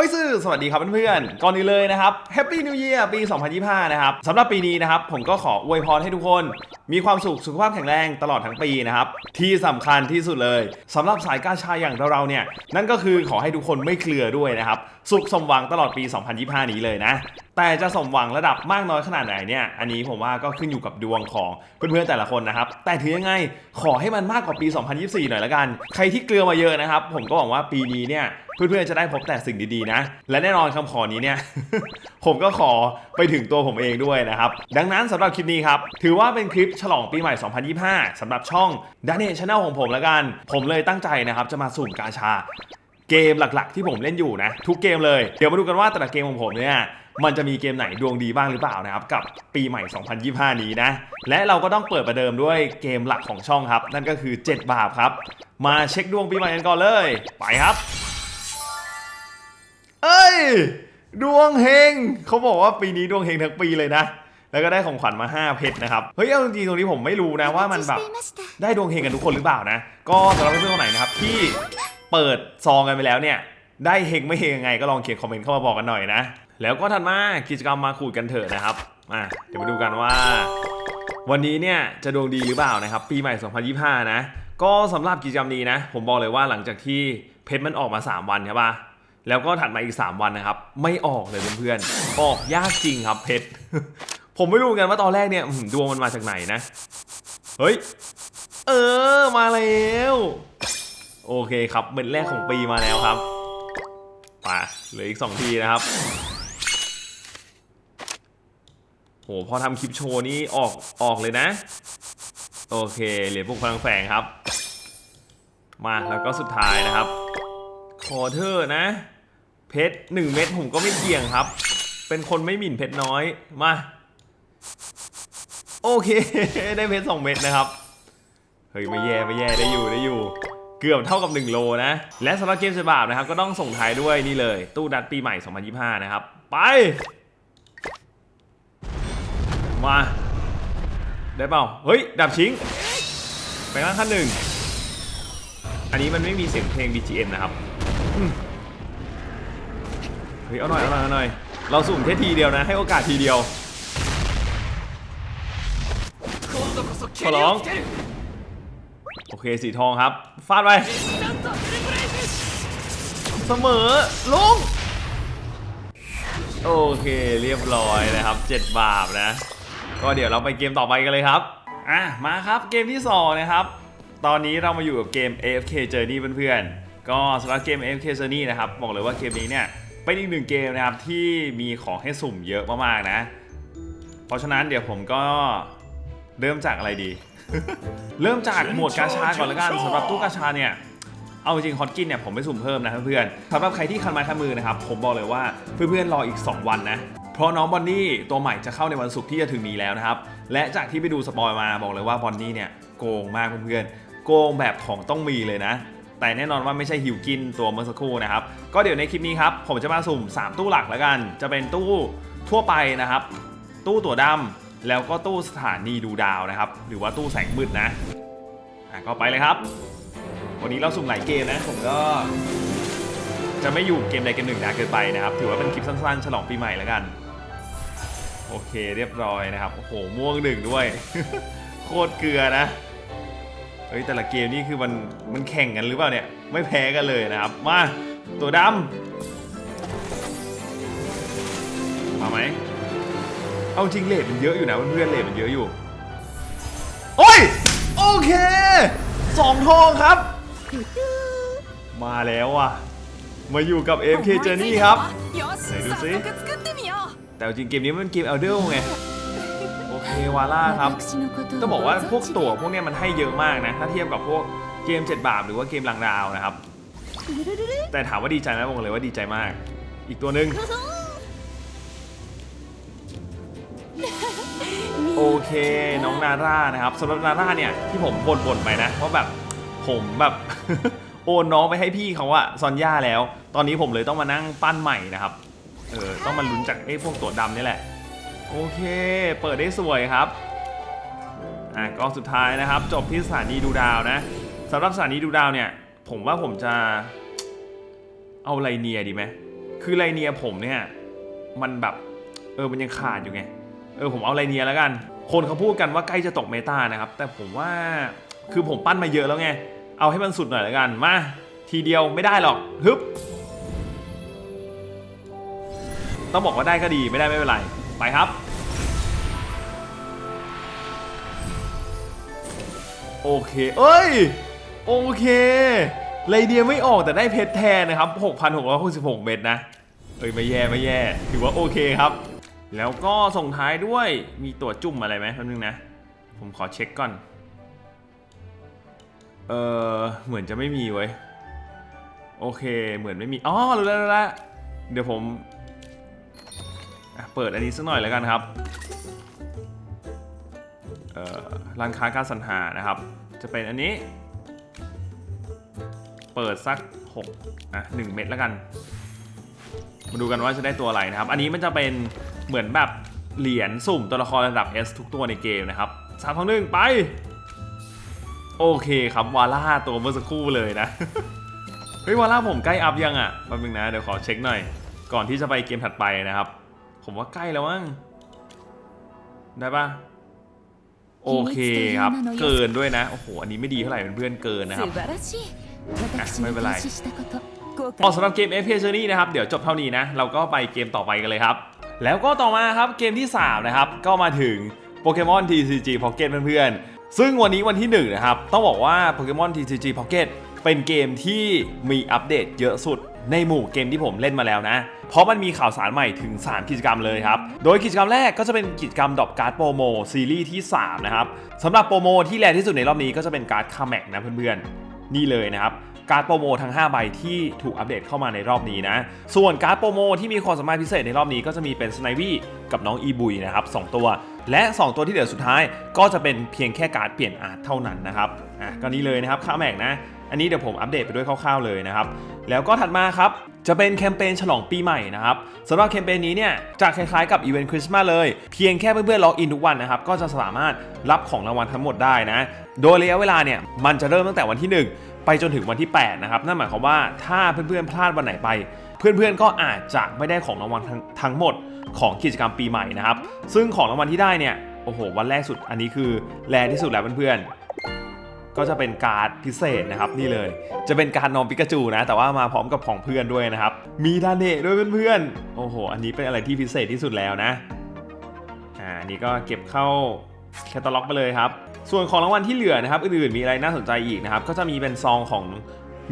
อ้ยซื่อสวัสดีครับเพื่อนๆ ก่อนอื่นเลยนะครับ Happy New Year ปี 2025 นะครับสำหรับปีนี้นะครับ ผมก็ขออวยพรให้ทุกคน มีความสุขสุขภาพแข็งแรงตลอดทั้งปีนะครับ ที่สำคัญที่สุดเลยสำหรับสายกาชาอย่างเราเนี่ย นั่นก็คือขอให้ทุกคนไม่เคลือด้วยนะครับ สุขสมหวังตลอดปี 2025 นี้เลยนะ แต่จะสมหวังระดับมากน้อยขนาดไหนเนี่ย อันนี้ผมว่าก็ขึ้นอยู่กับดวงของเพื่อนๆแต่ละคนนะครับ แต่ถือยังไงขอให้มันมากกว่าปี 2024 หน่อยละกัน ใครที่เกลือมาเยอะนะครับ ผมก็หวังว่าปีนี้เนี่ยเพื่อนๆจะได้พบแต่สิ่งดีๆนะ และแน่นอนคำขอนี้เนี่ย ผมก็ขอไปถึงตัวผมเองด้วยนะครับ ดังนั้นสำหรับคลิปนี้ครับ ถือว่าเป็นคลิปฉลองปีใหม่ 2025สำหรับช่องด a น e c h a n n e l ของผมแล้วกัน ผมเลยตั้งใจนะครับ จะมาสุ่มกาชา เกมหลักๆ ที่ผมเล่นอยู่นะ ทุกเกมเลย เดี๋ยวมาดูกันว่าแต่ละเกมของผมเนี่ยมันจะมีเกมไหนดวงดีบ้างหรือเปล่านะครับ กับปีใหม่ 2025 นี้นะ และเราก็ต้องเปิดประเดิมด้วยเกมหลักของช่องครับ นั่นก็คือ 7 บาปครับ มาเช็คดวงปีใหม่กันก่อนเลย ไปครับ เอ้ย ดวงเฮงเขาบอกว่าปีนี้ดวงเฮงทั้งปีเลยนะ แล้วก็ได้ของขวัญมา 5 เพชรนะครับ เฮ้ยเอาจริงๆตรงนี้ผมไม่รู้นะว่ามันแบบได้ดวงเฮงกันทุกคนหรือเปล่านะ ก็สำหรับเพื่อนๆคนไหนนะครับที่เปิดซองกันไปแล้วเนี่ยได้เฮงไม่เฮงยังไงก็ลองเขียนคอมเมนต์เข้ามาบอกกันหน่อยนะ แล้วก็ถัดมากิจกรรมมาขูดกันเถอะนะครับอะเดี๋ยวมาดูกันว่า วันนี้เนี่ยจะดวงดีหรือเปล่านะครับ ปีใหม่ 2025 นะ ก็สำหรับกิจกรรมนี้นะ ผมบอกเลยว่าหลังจากที่เพชรมันออกมา 3 วันใช่ปะแล้วก็ถัดมาอีก 3 วันนะครับ ไม่ออกเลยเพื่อนๆออกยากจริงครับเพชร ผมไม่รู้เหมือนกันว่าตอนแรกเนี่ยดวงมันมาจากไหนนะ เฮ้ย เออ มาแล้ว โอเคครับเม็ดแรกของปีมาแล้วครับมาเหลืออีก2ทีนะครับ โห พอทำคลิปโชว์นี่ออกออกเลยนะ โอเคเหรียญพวกพลังแฝงครับ มาแล้วก็สุดท้ายนะครับขอเธอะนะ เพชรหนึ่งเม็ดผมก็ไม่เกี่ยงครับ เป็นคนไม่หมิ่นเพชรน้อย มา โอเค ได้เพชรสองเม็ดนะครับ เฮ้ยไม่แย่ไม่แย่ได้อยู่ได้อยู่ เกือบเท่ากับ 1 โลนะ และสำหรับเกมเซบาบนะครับ ก็ต้องส่งท้ายด้วยนี่เลย ตู้ดัดปีใหม่ 2025 นะครับ ไป มา ได้เปล่า เฮ้ย ดับชิงไปข้างขั้นหนึ่ง อันนี้มันไม่มีเสียงเพลง BGM นะครับเฮ้ยเอาหน่อยเอาหน่อยเอาหน่อย เราสุ่มแค่ทีเดียวนะ ให้โอกาสทีเดียว ขอร้อง โอเคสีทองครับ ฟาดไป เสมอลุงโอเคเรียบร้อยนะครับ 7 บาปนะ ก็เดี๋ยวเราไปเกมต่อไปกันเลยครับ อะ มาครับเกมที่ 2 นะครับ ตอนนี้เรามาอยู่กับเกม AFK Journey เพื่อนๆ ก็สำหรับเกม AFK Journey นะครับ บอกเลยว่าเกมนี้เนี่ยเป็นอีกหนึ่งเกมนะครับที่มีของให้สุ่มเยอะมากๆนะ เพราะฉะนั้นเดี๋ยวผมก็ เริ่มจากอะไรดี เริ่มจากหมวดกาชาก่อนละกันสำหรับตู้กาชาเนี่ยเอาจริงฮอตกินเนี่ยผมไม่สุ่มเพิ่มนะเพื่อนๆสำหรับใครที่คันไม้คันมือนะครับผมบอกเลยว่าเพื่อนๆรออีก 2 วันนะเพราะน้องบอนนี่ตัวใหม่จะเข้าในวันศุกร์ที่จะถึงนี้แล้วนะครับและจากที่ไปดูสปอยมาบอกเลยว่าบอนนี่เนี่ยโกงมากเพื่อนๆโกงแบบของต้องมีเลยนะ แต่แน่นอนว่าไม่ใช่ฮิวกินตัวเมื่อสักครู่นะครับก็เดี๋ยวในคลิปนี้ครับผมจะมาสุ่ม 3 ตู้หลักแล้วกัน จะเป็นตู้ทั่วไปนะครับ ตู้ตัวดำ แล้วก็ตู้สถานีดูดาวนะครับ หรือว่าตู้แสงมืดนะอะก็ไปเลยครับ วันนี้เราสุ่มหลายเกมนะผมก็ จะไม่อยู่เกมใดเกมหนึ่งนานเกินไปนะครับ ถือว่าเป็นคลิปสั้นๆ ฉลองปีใหม่แล้วกัน โอเคเรียบร้อยนะครับ โอ้โหม่วงหนึ่งด้วย โคตรเกลือนะเฮ้ยแต่ละเกมนี่คือมันมันแข่งกันหรือเปล่าเนี่ย ไม่แพ้กันเลยนะครับ มาตัวดำมาไหม เอาจริงเลทมันเยอะอยู่นะเพื่อนๆเลทมันเยอะอยู่ โอ้ย โอเคสองทองครับ มาแล้วว่ะ มาอยู่กับ MK Journey ครับ ไหนดูซิแต่จริงเกมนี้มันเกมเอลเดอร์ไง โอเควาล่าครับ ต้องบอกว่าพวกตั๋วพวกนี้มันให้เยอะมากนะ ถ้าเทียบกับพวกเกม 7 บาทหรือว่าเกมลังดาวนะครับ แต่ถามว่าดีใจไหมบอกเลยว่าดีใจมาก อีกตัวหนึ่ง โอเค น้องนาร่านะครับสำหรับนาร่าเนี่ยที่ผมบ่นๆไปนะว่าะแบบผมแบบโอนน้องไปให้พี่เขาอะซอนย่าแล้ว ตอนนี้ผมเลยต้องมานั่งปั้นใหม่นะครับเออต้องมาลุ้นจากไอ้พวกตัวดำนี่แหละ โอเค เปิดได้สวยครับอะก็สุดท้ายนะครับ จบที่สถานีดูดาวนะสำหรับสถานีดูดาวเนี่ย ผมว่าผมจะเอาไลเนียดีไหมคือไลเนียผมเนี่ย มันแบบ เออมันยังขาดอยู่ไง เออผมเอาไลเนียแล้วกัน คนเขาพูดกันว่าใกล้จะตกเมตานะครับ แต่ผมว่าคือผมปั้นมาเยอะแล้วไง เอาให้มันสุดหน่อยแล้วกัน มา ทีเดียวไม่ได้หรอกฮึบต้องบอกว่าได้ก็ดีไม่ได้ไม่เป็นไร ไปครับ โอเค เอ้ย โอเคไลเดียไม่ออกแต่ได้เพชรแทนนะครับ 6,666 เม็ดนะ เอ้ยไม่แย่ไม่แย่ ถือว่าโอเคครับ แล้วก็ส่งท้ายด้วยมีตัวจุ่มอะไรไหมแป๊บนึงนะ ผมขอเช็คก่อน เออเหมือนจะไม่มีเว้ยโอเคเหมือนไม่มีอ๋อรู้แล้วรู้แล้วเดี๋ยวผมเปิดอันนี้สักหน่อยแล้วกันครับเออร้านค้าการสรรหานะครับ จะเป็นอันนี้ เปิดสัก6อะ1เม็ดแล้วกัน มาดูกันว่าจะได้ตัวอะไรนะครับ อันนี้มันจะเป็น เหมือนแบบเหรียญสุ่มตัวละครระดับ S ทุกตัวในเกมนะครับสามสองหนึ่งไป โอเคครับวาล่าตัวเมื่อสักครู่เลยนะ เฮ้ยวาล่าผมใกล้อัพยังอะแป๊บนึงนะ เดี๋ยวขอเช็คหน่อย ก่อนที่จะไปเกมถัดไปนะครับ ผมว่าใกล้แล้วมั้งได้ปะโอเคครับ เกินด้วยนะ โอ้โห อันนี้ไม่ดีเท่าไหร่เพื่อนเกินนะครับไม่เป็นไรพอสำหรับเกม FPS Journey นะครับ เดี๋ยวจบเท่านี้นะ เราก็ไปเกมต่อไปกันเลยครับ แล้วก็ต่อมาครับเกมที่ 3 นะครับ ก็มาถึงโปเกมอน TCG Pocket เพื่อนๆ ซึ่งวันนี้วันที่ 1 นะครับ ต้องบอกว่าโปเกมอน TCG Pocket เป็นเกมที่มีอัปเดตเยอะสุดในหมู่เกมที่ผมเล่นมาแล้วนะ เพราะมันมีข่าวสารใหม่ถึง 3 กิจกรรมเลยครับ โดยกิจกรรมแรกก็จะเป็นกิจกรรมดรอปการ์ดโปรโมซีรีส์ที่ 3 นะครับสำหรับโปรโมที่แรงที่สุดในรอบนี้ก็จะเป็นการ์ดคาแม็กนะเพื่อนๆ นี่เลยนะครับการ์ดโปรโมทั้ง 5 ใบที่ถูกอัปเดตเข้ามาในรอบนี้นะ ส่วนการ์ดโปรโมที่มีความสามารถพิเศษในรอบนี้ก็จะมีเป็นสไนวี่กับน้องอีบุยนะครับสองตัว และ 2 ตัวที่เหลือสุดท้ายก็จะเป็นเพียงแค่การ์ดเปลี่ยนอาร์ตเท่านั้นนะครับอะก็นี้เลยนะครับค่าแม็กนะ อันนี้เดี๋ยวผมอัปเดตไปด้วยคร่าวๆเลยนะครับ แล้วก็ถัดมาครับ จะเป็นแคมเปญฉลองปีใหม่นะครับสำหรับแคมเปญนี้เนี่ยจะคล้ายๆกับอีเวนต์คริสต์มาสเลย เพียงแค่เพื่อนๆล็อกอินทุกวันนะครับ ก็จะสามารถรับของรางวัลทั้งหมดได้นะ โดยระยะเวลาเนี่ยมันจะเริ่มตั้งแต่วันที่ 1 ไปจนถึงวันที่ 8 นะครับ นั่นหมายความว่าถ้าเพื่อนๆพลาดวันไหนไป เพื่อนๆก็อาจจะไม่ได้ของรางวัลทั้งหมดของกิจกรรมปีใหม่นะครับ ซึ่งของรางวัลที่ได้เนี่ยโอ้โหวันแรกสุดอันนี้คือแรงที่สุดแล้วเพื่อนๆ ก็จะเป็นการ์ดพิเศษนะครับนี่เลย จะเป็นการดนอมปิกาจูนะ แต่ว่ามาพร้อมกับของเพื่อนด้วยนะครับ มีดาเนะด้วยเพื่อนๆโอ้โห อันนี้เป็นอะไรที่พิเศษที่สุดแล้วนะอ่านี่ก็เก็บเข้าแคตตาล็อกไปเลยครับ ส่วนของรางวัลที่เหลือนะครับอื่นๆมีอะไรน่าสนใจอีกนะครับ ก็จะมีเป็นซองของ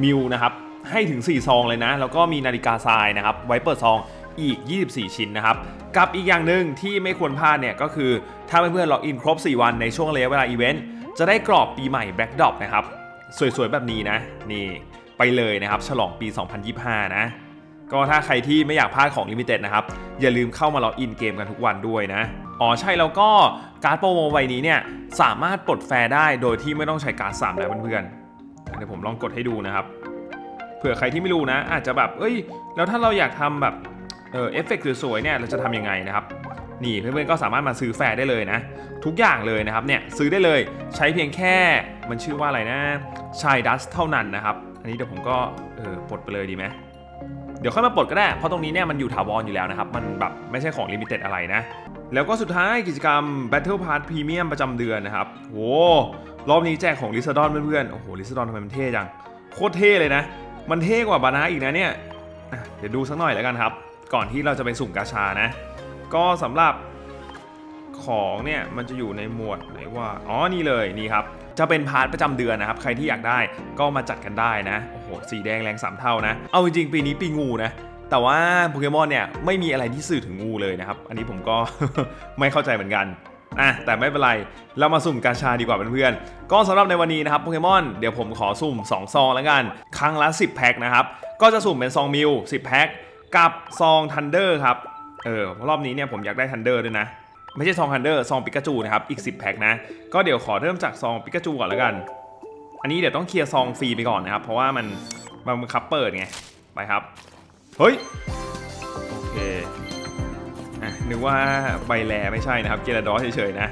มิวนะครับให้ถึง 4 ซองเลยนะ แล้วก็มีนาฬิกาทรายนะครับ ไว้เปิดซองอีก 24 ชิ้นนะครับ กับอีกอย่างหนึ่งที่ไม่ควรพลาดเนี่ยก็คือถ้าเพื่อนๆล็อกอินครบ 4 วันในช่วงระยะเวลาอีเวนต์ จะได้กรอบปีใหม่แบล็กดอปนะครับ สวยๆ แบบนี้นะ นี่ไปเลยนะครับ ฉลองปี 2025 นะ ก็ถ้าใครที่ไม่อยากพลาดของลิมิเต็ดนะครับ อย่าลืมเข้ามาล็อกอินเกมกันทุกวันด้วยนะ อ๋อใช่แล้วก็การ์ดโปรโมใบนี้เนี่ยสามารถปลดแฟร์ได้โดยที่ไม่ต้องใช้การ์ดสามแล้วเพื่อนๆเดี๋ยวผมลองกดให้ดูนะครับ เผื่อใครที่ไม่รู้นะ อาจจะแบบเอ้ย แล้วถ้าเราอยากทำแบบเออเอฟเฟกต์สวยๆเนี่ยเราจะทำยังไงนะครับ นี่เพื่อนๆก็สามารถมาซื้อแฟร์ได้เลยนะ ทุกอย่างเลยนะครับเนี่ยซื้อได้เลยใช้เพียงแค่มันชื่อว่าอะไรนะชายดัสเท่านั้นนะครับ อันนี้เดี๋ยวผมก็เออปลดไปเลยดีไหมเดี๋ยวค่อยมาปลดก็ได้ เพราะตรงนี้เนี่ยมันอยู่ถาวรอยู่แล้วนะครับ มันแบบไม่ใช่ของลิมิเต็ดอะไรนะ แล้วก็สุดท้ายกิจกรรม Battle Pass Premium ประจำเดือนนะครับโหรอบนี้แจกของลิซดอนเพื่อนๆโอ้โหลิซดอนทำไมมันเท่จังโคตรเท่เลยนะ มันเท่กว่าบานาอีกนะเนี่ยเดี๋ยวดูสักหน่อยแล้วกันครับ ก่อนที่เราจะไปสุ่มกาชานะ ก็สำหรับของเนี่ยมันจะอยู่ในหมวดไหนว่าอ๋อนี่เลยนี่ครับจะเป็นพาร์ทประจำเดือนนะครับ ใครที่อยากได้ก็มาจัดกันได้นะ โอ้โห สีแดงแรงสามเท่านะ เอาจริงๆ ปีนี้ปีงูนะ แต่ว่าโปเกมอนเนี่ยไม่มีอะไรที่สื่อถึงงูเลยนะครับ อันนี้ผมก็ไม่เข้าใจเหมือนกันอะแต่ไม่เป็นไร เรามาสุ่มกาชาดีกว่าเพื่อนๆ ก็สำหรับในวันนี้นะครับโปเกมอนเดี๋ยวผมขอสุ่ม 2 ซองแล้วกัน ครั้งละ 10 แพ็คนะครับ ก็จะสุ่มเป็นซองมิว10 แพ็คกับซองทันเดอร์ครับ เออรอบนี้เนี่ยผมอยากได้ทันเดอร์ด้วยนะ ไม่ใช่ซองฮันเดอร์ซองปิกาจูนะครับ อีก 10 แพ็คนะ ก็เดี๋ยวขอเริ่มจากซองปิกาจูก่อนแล้วกัน อันนี้เดี๋ยวต้องเคลียร์ซองฟรีไปก่อนนะครับ เพราะว่ามันมันบังคับเปิดไง ไปครับ เฮ้ย โอเคอะนึกว่าใบแลไม่ใช่นะครับ เกลดอสเฉยๆนะ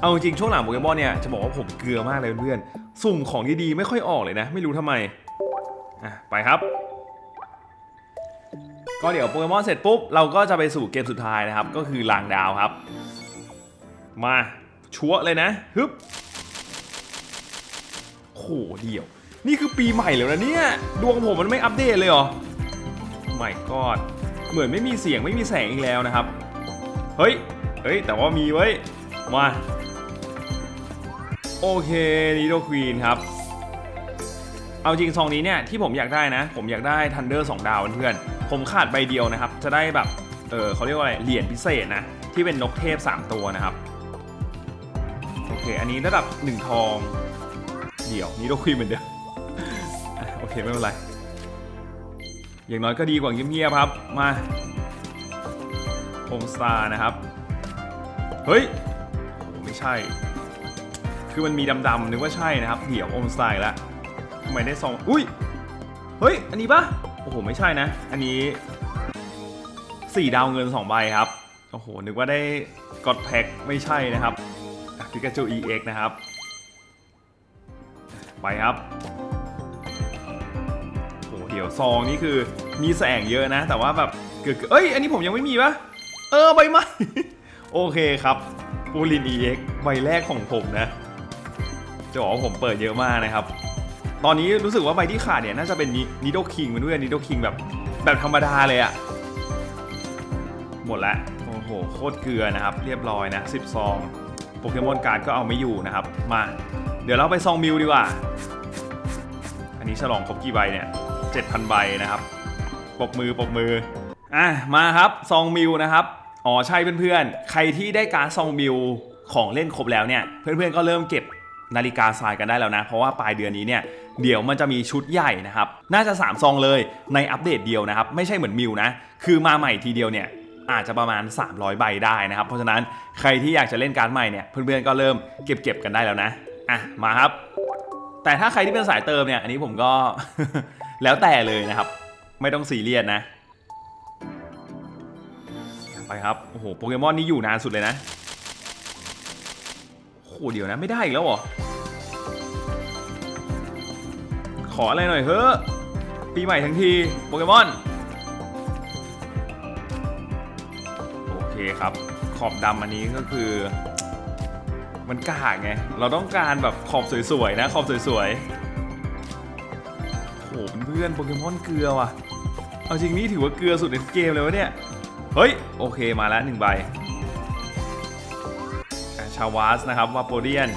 เอาจริงช่วงหลังโปเกมอนเนี่ยจะบอกว่าผมเกลือมากเลยเพื่อนๆ สุ่มของดีๆไม่ค่อยออกเลยนะ ไม่รู้ทำไม อะไปครับ ก็เดี๋ยวโปเกมอนเสร็จปุ๊บ เราก็จะไปสู่เกมสุดท้ายนะครับ ก็คือลางดาวครับ มาชัวเลยนะฮึบโหเดี่ยว นี่คือปีใหม่แล้วนะเนี่ย ดวงผมมันไม่อัปเดตเลยเหรอไม่กอดเหมือนไม่มีเสียงไม่มีแสงอีกแล้วนะครับ เฮ้ย เฮ้ย แต่ว่ามีไว้ย มา โอเคนีโดควีนครับ เอาจริงซองนี้เนี่ยที่ผมอยากได้นะ ผมอยากได้ทันเดอร์สองดาวเพื่อนผมขาดใบเดียวนะครับ จะได้แบบ เออเขาเรียกว่าอะไร เหรียญพิเศษนะ ที่เป็นนกเทพ 3 ตัวนะครับ โอเค อันนี้ระดับ 1 ทอง เดี๋ยวนีโดควีนเหมือนเดิมโอเค ไม่เป็นไร อย่างน้อยก็ดีกว่าเงียบๆครับ มาโฮมสตาร์นะครับ เฮ้ยโอ้ไม่ใช่ คือมันมีดำๆนึกว่าใช่นะครับ เดี๋ยวโอมสไตล์และ ทำไมได้ซองอุ้ย เฮ้ย อันนี้ปะโอ้โห ไม่ใช่นะ อันนี้4ดาวเงิน2ใบครับ โอ้โห นึกว่าได้กดแพ็คไม่ใช่นะครับพิกาจู EX นะครับ ไปครับ โอ้โห เดี๋ยวซองนี่คือมีแสงเยอะนะ แต่ว่าแบบเกือบเอ้ย อันนี้ผมยังไม่มีปะเออ ใบใหม่โอเคครับปูลิน EX ใบแรกของผมนะจะบอกว่าผมเปิดเยอะมากนะครับ ตอนนี้รู้สึกว่าใบที่ขาดเนี่ยน่าจะเป็นนิโดคิงมันด้วยนิโดคิงแบบแบบธรรมดาเลยอะหมดละโอ้โหโคตรเกลือนะครับ เรียบร้อยนะ10ซองโปเกมอนการ์ดก็เอาไม่อยู่นะครับ มา เดี๋ยวเราไปซองมิวดีกว่า อันนี้ฉลองครบกี่ใบเนี่ย7,000 ใบนะครับปรบมือปรบมืออะมาครับซองมิวนะครับอ๋อใช่เพื่อนๆ ใครที่ได้การดซองมิวของเล่นครบแล้วเนี่ย เพื่อนๆก็เริ่มเก็บนาฬิกาทรายกันได้แล้วนะ เพราะว่าปลายเดือนนี้เนี่ย เดี๋ยวมันจะมีชุดใหญ่นะครับ น่าจะ 3 ซองเลยในอัปเดตเดียวนะครับ ไม่ใช่เหมือนมิวนะ คือมาใหม่ทีเดียวเนี่ยอาจจะประมาณ 300 ใบได้นะครับ เพราะฉะนั้นใครที่อยากจะเล่นการดใหม่เนี่ยเพื่อนๆก็เริ่มเก็บๆกันได้แล้วนะอะมาครับ แต่ถ้าใครที่เป็นสายเติมเนี่ยอันนี้ผมก็แล้วแต่เลยนะครับ ไม่ต้องซีเรียสนะไปครับโอ้โหโปเกมอนนี่อยู่นานสุดเลยนะโอ้โหเดี๋ยวนะไม่ได้อีกแล้วเหรอ ออะไรหน่อยเฮ้อะปีใหม่ทั้งทีโปเกมอน โอเคครับ ขอบดำอันนี้ก็คือ มันกากไง เราต้องการแบบขอบสวยๆนะ ขอบสวยๆโอ้โหเพื่อนโปเกมอนเกลือว่ะ เอาจริงนี่ถือว่าเกลือสุดในเกมเลยวะเนี่ย เฮ้ย โอเคมาแล้วหนึ่งใบชาวาสนะครับวาโปเดียน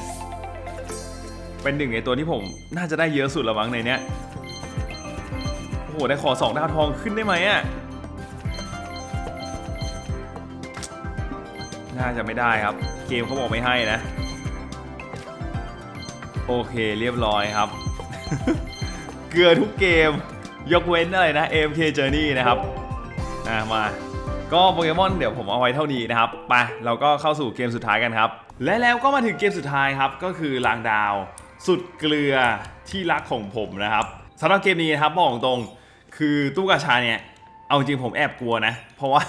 เป็นหนึ่งในตัวที่ผมน่าจะได้เยอะสุดละมั้งในเนี้ยโอ้โหได้ขอสองดาวทองขึ้นได้ไหมอะน่าจะไม่ได้ครับ เกมเขาบอกไม่ให้นะ โอเคเรียบร้อยครับ เกลือทุกเกม ยกเว้นอะไรนะ AFK Journey นะครับอะมาก็โปเกมอนเดี๋ยวผมเอาไว้เท่านี้นะครับไปเราก็เข้าสู่เกมสุดท้ายกันครับ และแล้วก็มาถึงเกมสุดท้ายครับ ก็คือลางดาว สุดเกลือที่รักของผมนะครับสำหรับเกมนี้นะครับบอกตรงคือตู้กาชาเนี่ยเอาจริงผมแอบกลัวนะ เพราะว่า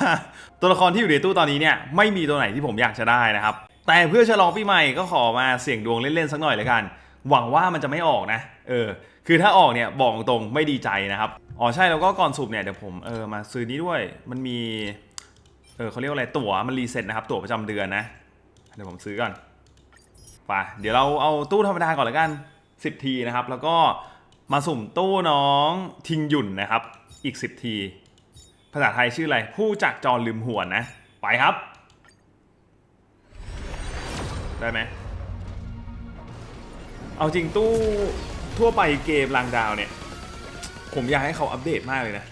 ตัวละครที่อยู่ในตู้ตอนนี้เนี่ยไม่มีตัวไหนที่ผมอยากจะได้นะครับ แต่เพื่อฉลองปีใหม่ก็ขอมาเสี่ยงดวงเล่นๆสักหน่อยเลยกัน หวังว่ามันจะไม่ออกนะ เออ คือถ้าออกเนี่ยบอกตรงไม่ดีใจนะครับอ๋อใช่แล้วก็ก่อนสูบเนี่ยเดี๋ยวผมเออมาซื้อนี้ด้วยมันมีเออเขาเรียกว่าอะไรตั๋วมันรีเซ็ตนะครับตั๋วประจำเดือนนะเดี๋ยวผมซื้อก่อน ไปเดี๋ยวเราเอาตู้ธรรมดาก่อนละกัน 10 ทีนะครับ แล้วก็มาสุ่มตู้น้องทิงหยุ่นนะครับ อีก 10 ที ภาษาไทยชื่ออะไร ผู้จักจรลืมหัวนนะ ไปครับ ได้ไหมเอาจริงตู้ทั่วไปเกมรางดาวเนี่ย ผมอยากให้เขาอัปเดตมากเลยนะ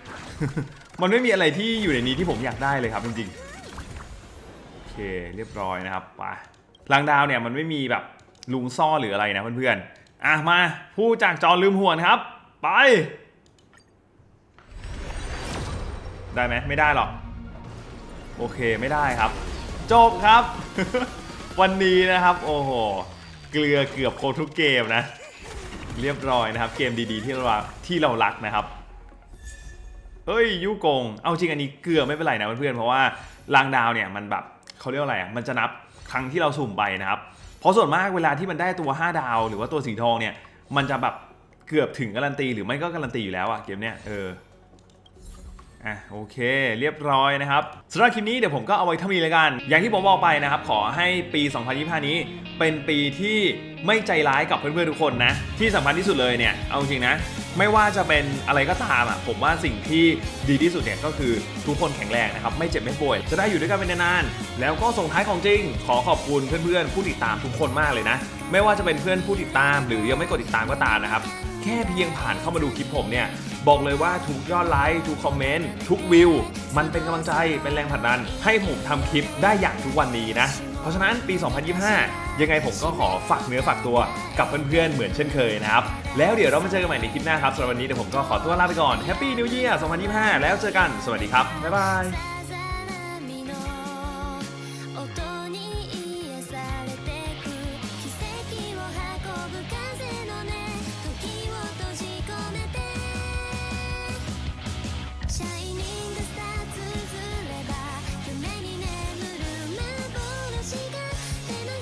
มันไม่มีอะไรที่อยู่ในนี้ที่ผมอยากได้เลยครับจริงๆ โอเคเรียบร้อยนะครับไป รางดาวเนี่ยมันไม่มีแบบลุงซ่อหรืออะไรนะเพื่อนๆ อะมาผู้จากจอลืมหวนครับ ไป ได้ไหมไม่ได้หรอก โอเคไม่ได้ครับ จบครับ วันนี้นะครับ โอ้โห เกลือเกือบโคทุกเกมนะ เรียบร้อยนะครับ เกมดีๆที่เราที่เรารักนะครับเอ้ยยุกง เอาจริงอันนี้เกลือไม่เป็นไรนะเพื่อนๆ เพราะว่าลางดาวเนี่ยมันแบบเขาเรียกอะไรอะ มันจะนับ ครั้งที่เราสุ่มไปนะครับ เพราะส่วนมากเวลาที่มันได้ตัว 5 ดาว หรือว่าตัวสีทองเนี่ย มันจะแบบเกือบถึงการันตี หรือไม่ก็การันตีอยู่แล้วอะเกมเนี้ยเออ อะโอเค เรียบร้อยนะครับสำหรับคลิปนี้เดี๋ยวผมก็เอาไว้เท่านี้แล้วกัน อย่างที่ผมบอกไปนะครับ ขอให้ปี 2025 นี้ เป็นปีที่ไม่ใจร้ายกับเพื่อนๆทุกคนนะ ที่สำคัญที่สุดเลยเนี่ย เอาจริงนะ ไม่ว่าจะเป็นอะไรก็ตามอะผมว่าสิ่งที่ดีที่สุดเนี่ยก็คือทุกคนแข็งแรงนะครับ ไม่เจ็บไม่ป่วย จะได้อยู่ด้วยกันเป็นนานๆแล้วก็ส่งท้ายของจริง ขอขอบคุณเพื่อนๆผู้ติดตามทุกคนมากเลยนะ ไม่ว่าจะเป็นเพื่อนผู้ติดตาม หรือยังไม่กดติดตามก็ตามนะครับแค่เพียงผ่านเข้ามาดูคลิปผมเนี่ย บอกเลยว่าทุกยอดไลค์ทุกคอมเมนต์ทุกวิว มันเป็นกำลังใจเป็นแรงผลักดัน ให้ผมทำคลิปได้อย่างทุกวันนี้นะ เพราะฉะนั้นปี 2025 ยังไงผมก็ขอฝากเนื้อฝากตัวกับเพื่อนๆ เหมือนเช่นเคยนะครับ แล้วเดี๋ยวเรามาเจอกันใหม่ในคลิปหน้าครับสำหรับวันนี้เดี๋ยวผมก็ขอตัวลาไปก่อน Happy New Year 2025 แล้วเจอกัน สวัสดีครับ บ๊ายบาย